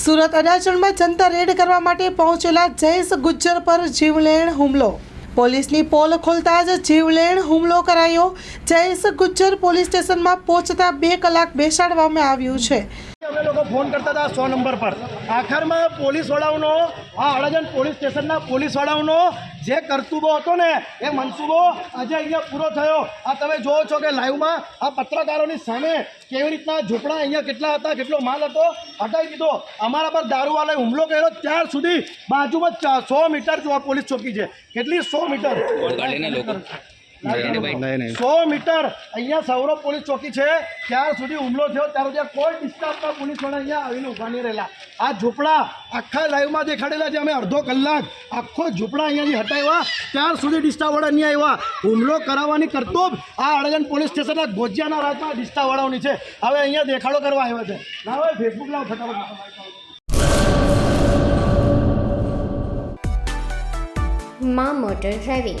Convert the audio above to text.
સુરત અડાજણમાં જનતા red કરવા માટે પહોંચેલા જયેશ ગુજ્જર પર જીવલેણ હુમલો. પોલીસની પોલ ખોલતા જ જીવલેણ હુમલો કરાયો. જયેશ ગુજ્જર પોલીસ સ્ટેશનમાં પહોંચતા બે કલાક બેસાડવામાં આવ્યું છે. ફોન કરતા હતા સો નંબર પર. આખરમાં પોલીસવાળાઓનો, આ અડાજણ પોલીસ સ્ટેશનના પોલીસવાળાઓનો જે કરતુબો હતો ને, એ મનસુબો આજે અહીંયા પૂરો થયો. આ તમે જોવો છો કે લાઈવમાં આ પત્રકારોની સામે કેવી રીતના ઝૂંપડા અહીંયા કેટલા હતા, કેટલો માલ હતો, હટાવી દીધો. અમારા પર દારૂવાળાએ હુમલો કર્યો. ત્યાર સુધી બાજુમાં સો મીટર પોલીસ ચોકી છે. કેટલી સો મીટર? સો મીટર અહીંયા સૌરભ પોલીસ ચોકી છે. ત્યાં સુધી હુમલો થયો ત્યાર સુધી કોઈ ડિસ્ટર્બમાં પોલીસવાળા અહીંયા આવીને ઊભા નહીં રહેલા. આ ઝૂંપડા આખા લાઈવમાં દેખાડેલા છે. અમે અડધો કલાક આખો ઝૂંપડા અહીંયાથી હટાવ્યા ત્યાર સુધી ડિસ્ટાવાળા નહીં આવ્યા. હુમલો કરાવવાની કરતૂબ આ અડગન પોલીસ સ્ટેશનના ગોજિયાના રાજમાં ડિસ્ટાવાળાઓની છે. હવે અહીંયા દેખાડો કરવા આવ્યા છે. ના હવે ફેસબુક લાવ ફટાફટ. મા motor driving.